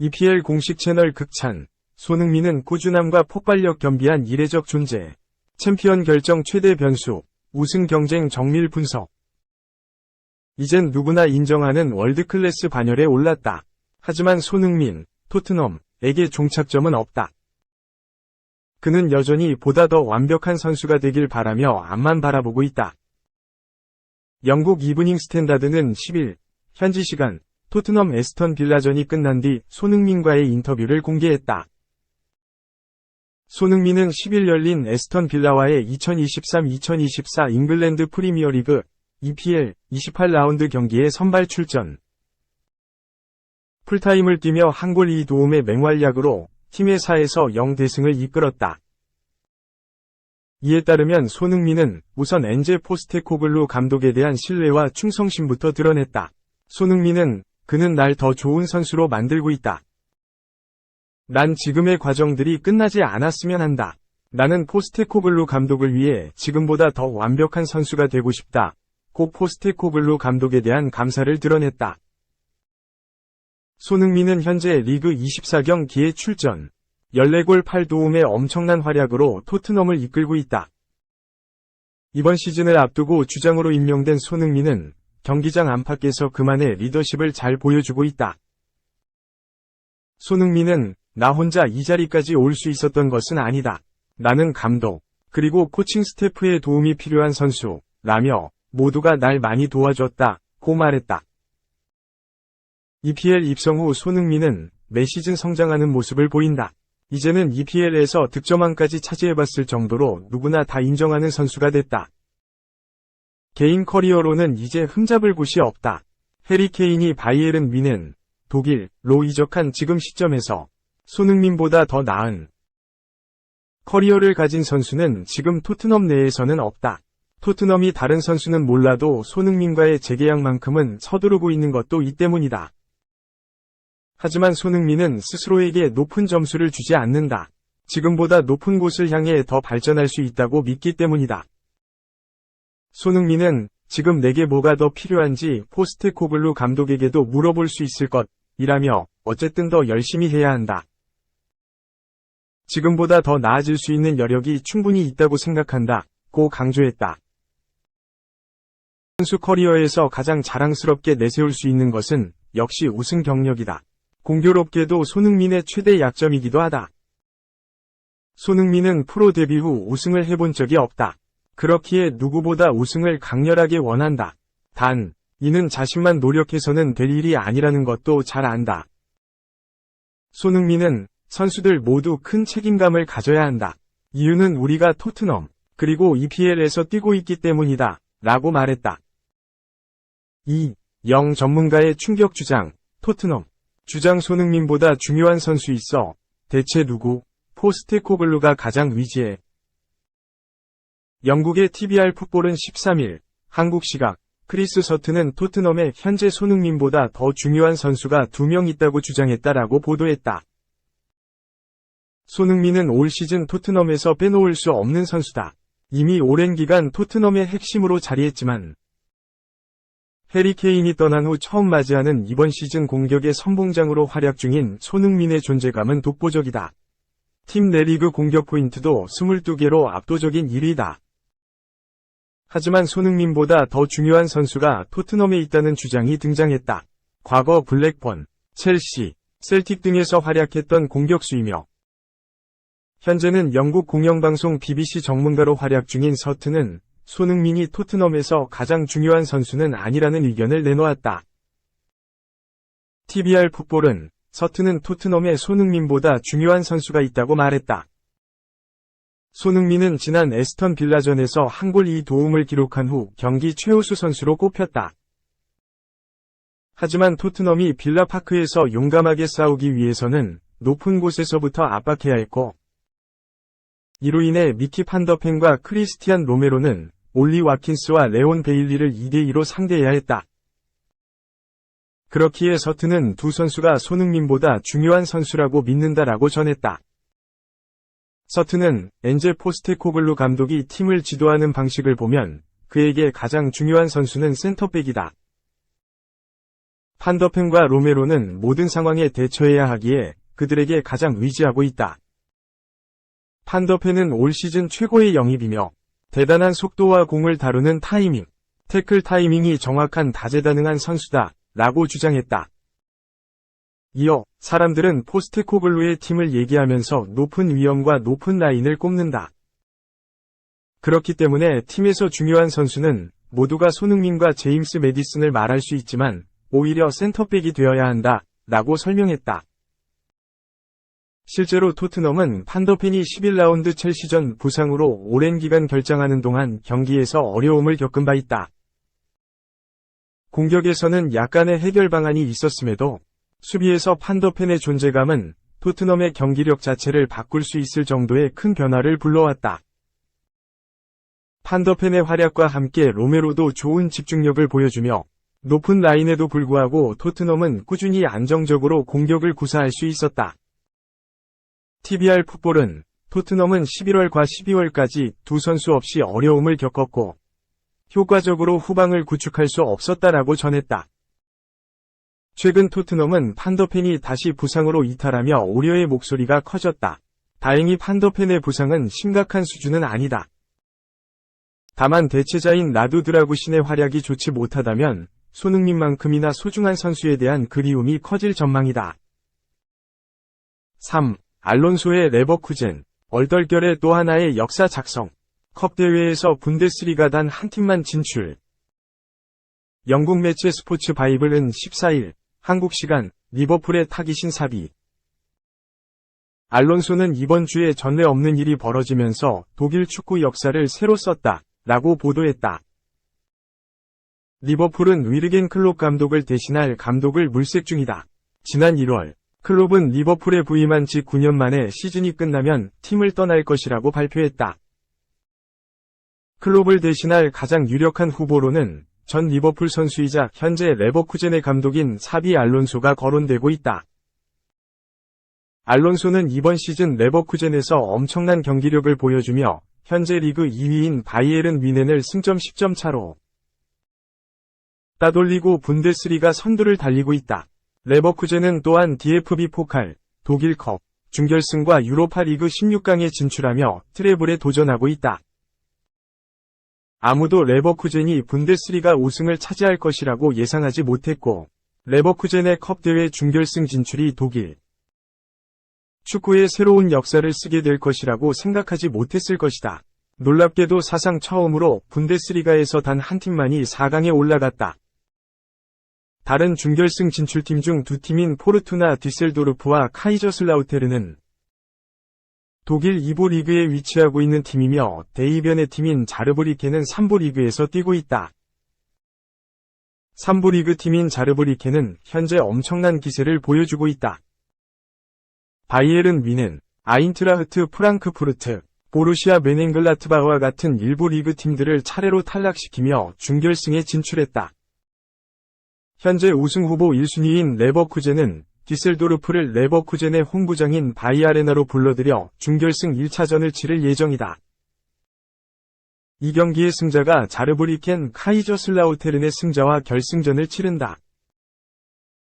EPL 공식 채널 극찬. 손흥민은 꾸준함과 폭발력 겸비한 이례적 존재. 챔피언 결정 최대 변수. 우승 경쟁 정밀 분석. 이젠 누구나 인정하는 월드클래스 반열에 올랐다. 하지만 손흥민, 토트넘에게 종착점은 없다. 그는 여전히 보다 더 완벽한 선수가 되길 바라며 앞만 바라보고 있다. 영국 이브닝 스탠다드는 10일, 현지 시간, 토트넘 에스턴 빌라전이 끝난 뒤 손흥민과의 인터뷰를 공개했다. 손흥민은 10일 열린 에스턴 빌라와의 2023-2024 잉글랜드 프리미어리그 EPL 28라운드 경기에 선발 출전. 풀타임을 뛰며 한 골 2도움의 맹활약으로 팀의 4에서 0대승을 이끌었다. 이에 따르면 손흥민은 우선 엔제 포스테코글루 감독에 대한 신뢰와 충성심부터 드러냈다. 손흥민은 그는 날 더 좋은 선수로 만들고 있다. 난 지금의 과정들이 끝나지 않았으면 한다. 나는 포스테코글루 감독을 위해 지금보다 더 완벽한 선수가 되고 싶다. 고 포스테코글루 감독에 대한 감사를 드러냈다. 손흥민은 현재 리그 24경기에 출전. 14골 8도움의 엄청난 활약으로 토트넘을 이끌고 있다. 이번 시즌을 앞두고 주장으로 임명된 손흥민은 경기장 안팎에서 그만의 리더십을 잘 보여주고 있다. 손흥민은 나 혼자 이 자리까지 올 수 있었던 것은 아니다. 나는 감독, 그리고 코칭 스태프의 도움이 필요한 선수, 라며 모두가 날 많이 도와줬다, 고 말했다. EPL 입성 후 손흥민은 매 시즌 성장하는 모습을 보인다. 이제는 EPL에서 득점왕까지 차지해봤을 정도로 누구나 다 인정하는 선수가 됐다. 개인 커리어로는 이제 흠잡을 곳이 없다. 해리 케인이 바이에른 미넨, 독일 로 이적한 지금 시점에서 손흥민보다 더 나은 커리어를 가진 선수는 지금 토트넘 내에서는 없다. 토트넘이 다른 선수는 몰라도 손흥민과의 재계약만큼은 서두르고 있는 것도 이 때문이다. 하지만 손흥민은 스스로에게 높은 점수를 주지 않는다. 지금보다 높은 곳을 향해 더 발전할 수 있다고 믿기 때문이다. 손흥민은 지금 내게 뭐가 더 필요한지 포스테코글루 감독에게도 물어볼 수 있을 것, 이라며 어쨌든 더 열심히 해야 한다. 지금보다 더 나아질 수 있는 여력이 충분히 있다고 생각한다. 고 강조했다. 선수 커리어에서 가장 자랑스럽게 내세울 수 있는 것은 역시 우승 경력이다. 공교롭게도 손흥민의 최대 약점이기도 하다. 손흥민은 프로 데뷔 후 우승을 해본 적이 없다. 그렇기에 누구보다 우승을 강렬하게 원한다. 단, 이는 자신만 노력해서는 될 일이 아니라는 것도 잘 안다. 손흥민은 선수들 모두 큰 책임감을 가져야 한다. 이유는 우리가 토트넘, 그리고 EPL에서 뛰고 있기 때문이다. 라고 말했다. 2. 영 전문가의 충격 주장, 토트넘. 주장 손흥민보다 중요한 선수 있어. 대체 누구? 포스테코글루가 가장 위지해. 영국의 TBR 풋볼은 13일, 한국 시각, 크리스 서트는 토트넘에 현재 손흥민보다 더 중요한 선수가 두명 있다고 주장했다라고 보도했다. 손흥민은 올 시즌 토트넘에서 빼놓을 수 없는 선수다. 이미 오랜 기간 토트넘의 핵심으로 자리했지만 해리 케인이 떠난 후 처음 맞이하는 이번 시즌 공격의 선봉장으로 활약 중인 손흥민의 존재감은 독보적이다. 팀 내리그 공격 포인트도 22개로 압도적인 1위다. 하지만 손흥민보다 더 중요한 선수가 토트넘에 있다는 주장이 등장했다. 과거 블랙번, 첼시, 셀틱 등에서 활약했던 공격수이며 현재는 영국 공영방송 BBC 전문가로 활약 중인 서트는 손흥민이 토트넘에서 가장 중요한 선수는 아니라는 의견을 내놓았다. TBR 풋볼은 서트는 토트넘에 손흥민보다 중요한 선수가 있다고 말했다. 손흥민은 지난 에스턴 빌라전에서 한 골 2도움을 기록한 후 경기 최우수 선수로 꼽혔다. 하지만 토트넘이 빌라파크에서 용감하게 싸우기 위해서는 높은 곳에서부터 압박해야 했고, 이로 인해 미키 판더펜과 크리스티안 로메로는 올리 와킨스와 레온 베일리를 2대2로 상대해야 했다. 그렇기에 서트는 두 선수가 손흥민보다 중요한 선수라고 믿는다라고 전했다. 서트는 엔젤 포스테코글루 감독이 팀을 지도하는 방식을 보면 그에게 가장 중요한 선수는 센터백이다. 판더펜과 로메로는 모든 상황에 대처해야 하기에 그들에게 가장 의지하고 있다. 판더펜은 올 시즌 최고의 영입이며 대단한 속도와 공을 다루는 타이밍, 태클 타이밍이 정확한 다재다능한 선수다 라고 주장했다. 이어 사람들은 포스테코글루의 팀을 얘기하면서 높은 위험과 높은 라인을 꼽는다. 그렇기 때문에 팀에서 중요한 선수는 모두가 손흥민과 제임스 메디슨을 말할 수 있지만 오히려 센터백이 되어야 한다 라고 설명했다. 실제로 토트넘은 판더펜이 11라운드 첼시전 부상으로 오랜 기간 결장하는 동안 경기에서 어려움을 겪은 바 있다. 공격에서는 약간의 해결 방안이 있었음에도 수비에서 판더펜의 존재감은 토트넘의 경기력 자체를 바꿀 수 있을 정도의 큰 변화를 불러왔다. 판더펜의 활약과 함께 로메로도 좋은 집중력을 보여주며 높은 라인에도 불구하고 토트넘은 꾸준히 안정적으로 공격을 구사할 수 있었다. TBR 풋볼은 토트넘은 11월과 12월까지 두 선수 없이 어려움을 겪었고 효과적으로 후방을 구축할 수 없었다라고 전했다. 최근 토트넘은 판더펜이 다시 부상으로 이탈하며 우려의 목소리가 커졌다. 다행히 판더펜의 부상은 심각한 수준은 아니다. 다만 대체자인 나두 드라구신의 활약이 좋지 못하다면 손흥민만큼이나 소중한 선수에 대한 그리움이 커질 전망이다. 3. 알론소의 레버쿠젠, 얼떨결에 또 하나의 역사 작성. 컵 대회에서 분데스리가 단 한 팀만 진출. 영국 매체 스포츠 바이블은 14일, 한국 시간, 리버풀의 타깃인 사비. 알론소는 이번 주에 전례 없는 일이 벌어지면서 독일 축구 역사를 새로 썼다, 라고 보도했다. 리버풀은 위르겐 클롭 감독을 대신할 감독을 물색 중이다. 지난 1월, 클롭은 리버풀에 부임한 지 9년 만에 시즌이 끝나면 팀을 떠날 것이라고 발표했다. 클롭을 대신할 가장 유력한 후보로는 전 리버풀 선수이자 현재 레버쿠젠의 감독인 사비 알론소가 거론되고 있다. 알론소는 이번 시즌 레버쿠젠에서 엄청난 경기력을 보여주며 현재 리그 2위인 바이에른 위넨을 승점 10점 차로 따돌리고 분데스리가 선두를 달리고 있다. 레버쿠젠은 또한 DFB 포칼, 독일컵, 준결승과 유로파 리그 16강에 진출하며 트래블에 도전하고 있다. 아무도 레버쿠젠이 분데스리가 우승을 차지할 것이라고 예상하지 못했고, 레버쿠젠의 컵 대회 준결승 진출이 독일 축구의 새로운 역사를 쓰게 될 것이라고 생각하지 못했을 것이다. 놀랍게도 사상 처음으로 분데스리가에서 단 한 팀만이 4강에 올라갔다. 다른 준결승 진출팀 중 두 팀인 포르투나 디셀도르프와 카이저슬라우테르는 독일 2부 리그에 위치하고 있는 팀이며 대이변의 팀인 자르브리케는 3부 리그에서 뛰고 있다. 3부 리그 팀인 자르브리케는 현재 엄청난 기세를 보여주고 있다. 바이에른 위는 아인트라흐트 프랑크푸르트, 보루시아 메넨글라트바와 같은 일부 리그 팀들을 차례로 탈락시키며 준결승에 진출했다. 현재 우승 후보 1순위인 레버쿠젠은 디셀도르프를 레버쿠젠의 홍구장인 바이아레나로 불러들여 준결승 1차전을 치를 예정이다. 이 경기의 승자가 자르브리켄 카이저슬라우테른의 승자와 결승전을 치른다.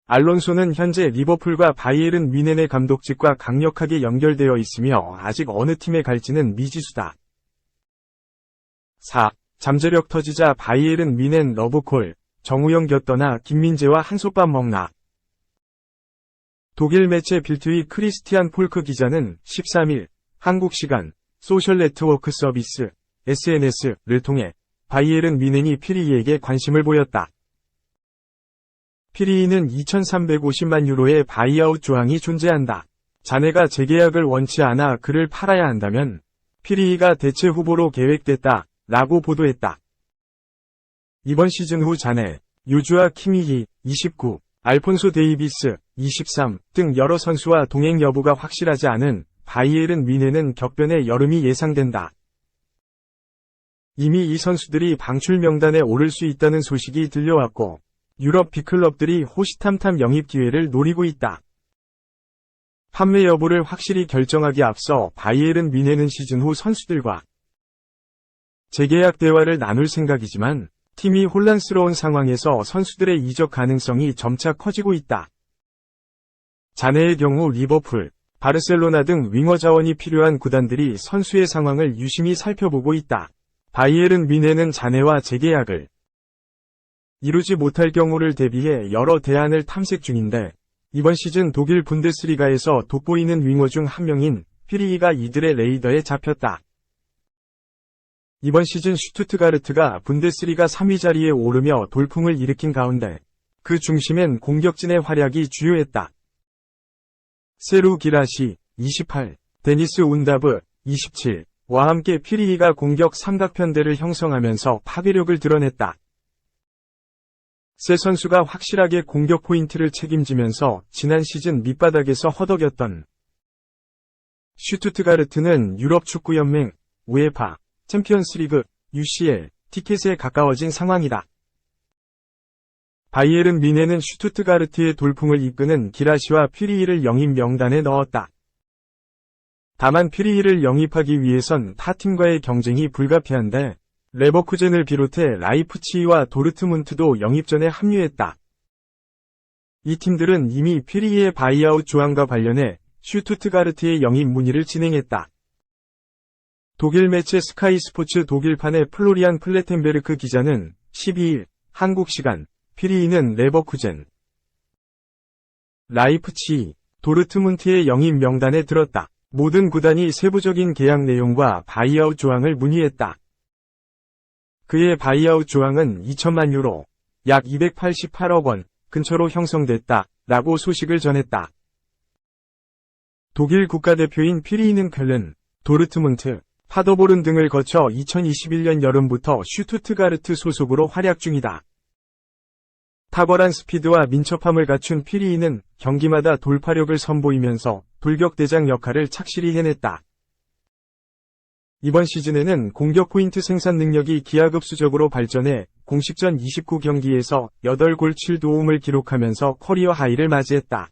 알론소는 현재 리버풀과 바이에른 미넨의 감독직과 강력하게 연결되어 있으며 아직 어느 팀에 갈지는 미지수다. 4. 잠재력 터지자 바이에른 미넨 러브콜, 정우영 곁떠나 김민재와 한솥밥 먹나. 독일 매체 빌트위 크리스티안 폴크 기자는 13일 한국 시간 소셜 네트워크 서비스 SNS를 통해 바이에른 미넨이 피리이에게 관심을 보였다. 피리이는 2350만 유로의 바이아웃 조항이 존재한다. 자네가 재계약을 원치 않아 그를 팔아야 한다면 피리이가 대체 후보로 계획됐다. 라고 보도했다. 이번 시즌 후 자네, 유주아 키미히, 29, 알폰소 데이비스, 23 등 여러 선수와 동행 여부가 확실하지 않은 바이에른 미네는 격변의 여름이 예상된다. 이미 이 선수들이 방출 명단에 오를 수 있다는 소식이 들려왔고, 유럽 빅클럽들이 호시탐탐 영입 기회를 노리고 있다. 판매 여부를 확실히 결정하기 앞서 바이에른 미네는 시즌 후 선수들과 재계약 대화를 나눌 생각이지만 팀이 혼란스러운 상황에서 선수들의 이적 가능성이 점차 커지고 있다. 자네의 경우 리버풀, 바르셀로나 등 윙어 자원이 필요한 구단들이 선수의 상황을 유심히 살펴보고 있다. 바이에른 미네는 자네와 재계약을 이루지 못할 경우를 대비해 여러 대안을 탐색 중인데 이번 시즌 독일 분데스리가에서 돋보이는 윙어 중 한 명인 휘리히가 이들의 레이더에 잡혔다. 이번 시즌 슈투트가르트가 분데스리가 3위 자리에 오르며 돌풍을 일으킨 가운데 그 중심엔 공격진의 활약이 주요했다. 세루 기라시 28, 데니스 운다브 27, 와 함께 피리히가 공격 삼각편대를 형성하면서 파괴력을 드러냈다. 세 선수가 확실하게 공격 포인트를 책임지면서 지난 시즌 밑바닥에서 허덕였던 슈투트가르트는 유럽 축구연맹, 우에파, 챔피언스리그, UCL, 티켓에 가까워진 상황이다. 바이에른 미네는 슈투트가르트의 돌풍을 이끄는 기라시와 피리히를 영입 명단에 넣었다. 다만 피리히를 영입하기 위해선 타 팀과의 경쟁이 불가피한데 레버쿠젠을 비롯해 라이프치히와 도르트문트도 영입 전에 합류했다. 이 팀들은 이미 피리히의 바이아웃 조항과 관련해 슈투트가르트의 영입 문의를 진행했다. 독일 매체 스카이 스포츠 독일판의 플로리안 플레텐베르크 기자는 12일 한국 시간 피리히는 레버쿠젠, 라이프치히, 도르트문트의 영입 명단에 들었다. 모든 구단이 세부적인 계약 내용과 바이아웃 조항을 문의했다. 그의 바이아웃 조항은 2천만 유로, 약 288억 원 근처로 형성됐다. 라고 소식을 전했다. 독일 국가대표인 피리히는 켈른, 도르트문트, 파더보른 등을 거쳐 2021년 여름부터 슈투트가르트 소속으로 활약 중이다. 탁월한 스피드와 민첩함을 갖춘 피리히는 경기마다 돌파력을 선보이면서 돌격대장 역할을 착실히 해냈다. 이번 시즌에는 공격 포인트 생산 능력이 기하급수적으로 발전해 공식전 29경기에서 8골 7도움을 기록하면서 커리어 하이를 맞이했다.